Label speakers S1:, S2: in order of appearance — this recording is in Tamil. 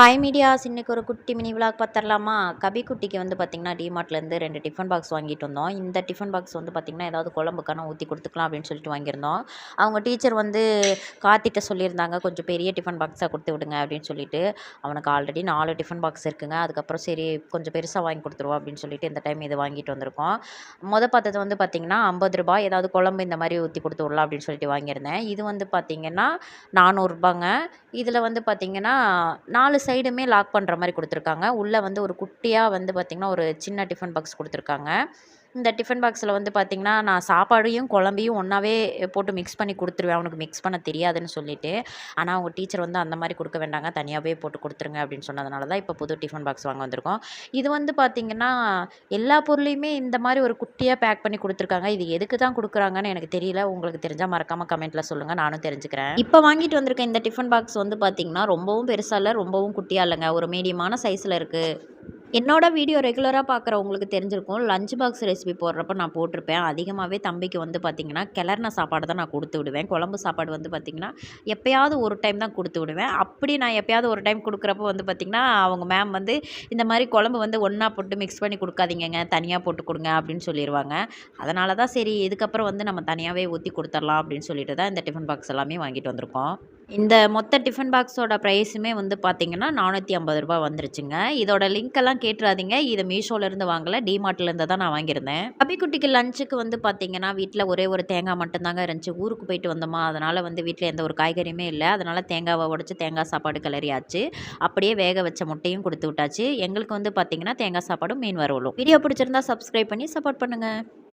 S1: ஹாய் மீடியாஸ் இன்னைக்கு ஒரு குட்டி மினி விளாக் பார்த்துடலாமா? கபி குட்டிக்கு வந்து பார்த்திங்கன்னா டிமார்ட்லேருந்து ரெண்டு டிஃபன் பாக்ஸ் வாங்கிட்டு வந்தோம். இந்த டிஃபன் பாக்ஸ் வந்து பார்த்திங்கன்னா ஏதாவது குழம்புக்கான ஊற்றி கொடுத்துக்கலாம் அப்படின்னு சொல்லிட்டு வாங்கியிருந்தோம். அவங்க டீச்சர் வந்து காத்திட்ட சொல்லியிருந்தாங்க கொஞ்சம் பெரிய டிஃபன் பாக்ஸாக கொடுத்து விடுங்க அப்படின்னு சொல்லிட்டு. அவனுக்கு ஆல்ரெடி நாலு டிஃபன் பாக்ஸ் இருக்குங்க. அதுக்கப்புறம் சரி கொஞ்சம் பெருசாக வாங்கி கொடுத்துருவோம் அப்படின்னு சொல்லிட்டு இந்த டைம் இது வாங்கிட்டு வந்திருக்கோம். மொதல் பார்த்தது வந்து பார்த்திங்கன்னா ஐம்பது ரூபாய் ஏதாவது குழம்பு இந்த மாதிரி ஊற்றி கொடுத்து விடலாம் அப்படின்னு சொல்லிட்டு வாங்கியிருந்தேன். இது வந்து பார்த்திங்கன்னா நானூறுரூபாங்க இதில் வந்து பார்த்திங்கன்னா நாலு சைடுமே லாக் பண்ணுற மாதிரி கொடுத்துருக்காங்க. உள்ளே வந்து ஒரு குட்டியாக வந்து பார்த்திங்கன்னா ஒரு சின்ன டிஃபன் பாக்ஸ் கொடுத்துருக்காங்க. இந்த டிஃபன் பாக்ஸில் வந்து பார்த்திங்கன்னா நான் சாப்பாடையும் குழம்பையும் ஒன்றாவே போட்டு மிக்ஸ் பண்ணி கொடுத்துருவேன். அவனுக்கு மிக்ஸ் பண்ண தெரியாதுன்னு சொல்லிட்டு. ஆனால் அவங்க டீச்சர் வந்து அந்த மாதிரி கொடுக்க வேண்டாங்க. தனியாகவே போட்டு கொடுத்துருங்க அப்படின்னு சொன்னதுனால தான் இப்போ புது டிஃபன் பாக்ஸ் வாங்க வந்திருக்கோம். இது வந்து பார்த்திங்கன்னா எல்லா பொருளையுமே இந்த மாதிரி ஒரு குட்டியாக பேக் பண்ணி கொடுத்துருக்காங்க. இது எதுக்கு தான் கொடுக்குறாங்கன்னு எனக்கு தெரியல. உங்களுக்கு தெரிஞ்சால் மறக்காமல் கமெண்ட்டில் சொல்லுங்கள் நானும் தெரிஞ்சுக்கிறேன். இப்போ வாங்கிட்டு வந்திருக்க இந்த டிஃபன் பாக்ஸ் வந்து பார்த்திங்கன்னா ரொம்பவும் பெருசாக இல்லை ரொம்பவும் குட்டியாக இல்லைங்க. ஒரு மீடியமான சைஸில் இருக்குது என்னோட வீடியோ ரெகுலராக பார்க்குறவங்களுக்கு தெரிஞ்சிருக்கும். லஞ்ச் பாக்ஸ் ரெசிபி போடுறப்ப நான் போட்டிருப்பேன். அதிகமாகவே தம்பிக்கு வந்து பார்த்திங்கன்னா கிளறின சாப்பாடு தான் நான் கொடுத்து விடுவேன். குழம்பு சாப்பாடு வந்து பார்த்திங்கன்னா எப்போயாவது ஒரு டைம் தான் கொடுத்து விடுவேன். அப்படி நான் எப்போயாவது ஒரு டைம் கொடுக்குறப்ப வந்து பார்த்திங்கன்னா அவங்க மேம் வந்து இந்த மாதிரி குழம்பு வந்து ஒன்றா போட்டு மிக்ஸ் பண்ணி கொடுக்காதீங்கங்க. தனியாக போட்டு கொடுங்க. அப்படின்னு சொல்லிடுவாங்க அதனால தான் சரி இதுக்கப்புறம் வந்து நம்ம தனியாகவே ஊற்றி கொடுத்துர்லாம் அப்படின்னு சொல்லிட்டு தான் இந்த டிஃபன் பாக்ஸ் எல்லாமே வாங்கிட்டு வந்திருக்கோம். இந்த மொத்த டிஃபன் பாக்ஸோட ப்ரைஸுமே வந்து பார்த்திங்கன்னா நானூற்றி ஐம்பது ரூபாய் வந்துருச்சுங்க. இதோட லிங்க் எல்லாம் கேட்டுறாதீங்க. இது மீஷோலேருந்து வாங்கலை டிமார்ட்லேருந்து தான் நான் வாங்கியிருந்தேன். அபிக்குட்டிக்கு லஞ்சுக்கு வந்து பார்த்திங்கன்னா வீட்டில் ஒரே ஒரு தேங்காய் மட்டும்தாங்க இருந்துச்சு. ஊருக்கு போயிட்டு வந்தோமா அதனால் வந்து வீட்டில் எந்த ஒரு காய்கறியுமே இல்லை. அதனால் தேங்காவை உடச்சி தேங்காய் சாப்பாடு கிளறியாச்சு. அப்படியே வேக வச்ச முட்டையும் கொடுத்து விட்டாச்சு. எங்களுக்கு வந்து பார்த்திங்கன்னா தேங்காய் சாப்பாடும் மீன் வரவலும் வீடியோ பிடிச்சிருந்தா சப்ஸ்கிரைப் பண்ணி சப்போர்ட் பண்ணுங்கள்